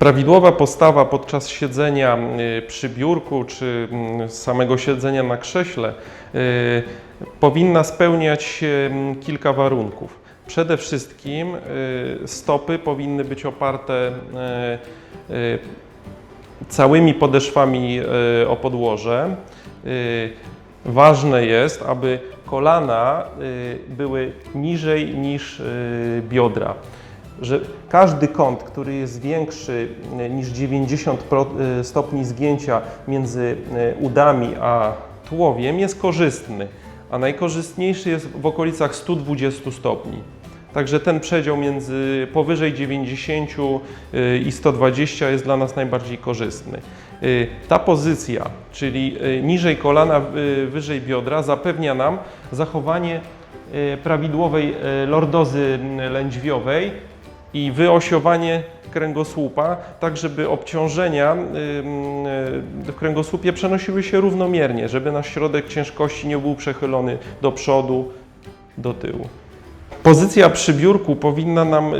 Prawidłowa postawa podczas siedzenia y, przy biurku czy mm, samego siedzenia na krześle y, powinna spełniać mm, kilka warunków. Przede wszystkim y, stopy powinny być oparte całymi podeszwami o podłoże. Ważne jest, aby kolana były niżej niż biodra. Że każdy kąt, który jest większy y, niż 90 pro- y, stopni zgięcia między y, udami a tułowiem jest korzystny, a najkorzystniejszy jest w okolicach 120 stopni. Także ten przedział między powyżej 90 y, i 120 jest dla nas najbardziej korzystny. Ta pozycja, czyli niżej kolana, wyżej biodra, zapewnia nam zachowanie prawidłowej lordozy lędźwiowej i wyosiowanie kręgosłupa, tak żeby obciążenia y, w kręgosłupie przenosiły się równomiernie, żeby nasz środek ciężkości nie był przechylony do przodu, do tyłu. Pozycja przy biurku powinna nam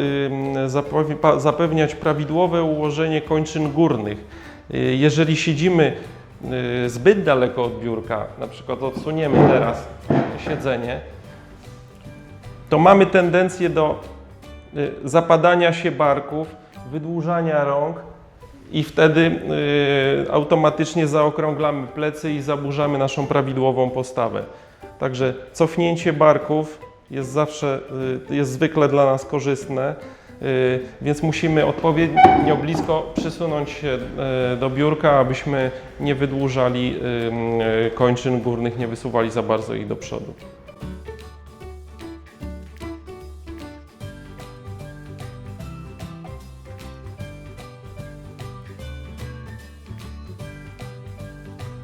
zapewniać prawidłowe ułożenie kończyn górnych. Y, Jeżeli siedzimy y, zbyt daleko od biurka, na przykład odsuniemy teraz siedzenie, to mamy tendencję do zapadania się barków, wydłużania rąk i wtedy y, automatycznie zaokrąglamy plecy i zaburzamy naszą prawidłową postawę. Także cofnięcie barków jest zawsze, y, jest zwykle dla nas korzystne, y, więc musimy odpowiednio blisko przysunąć się y, do biurka, abyśmy nie wydłużali y, y, kończyn górnych, nie wysuwali za bardzo ich do przodu.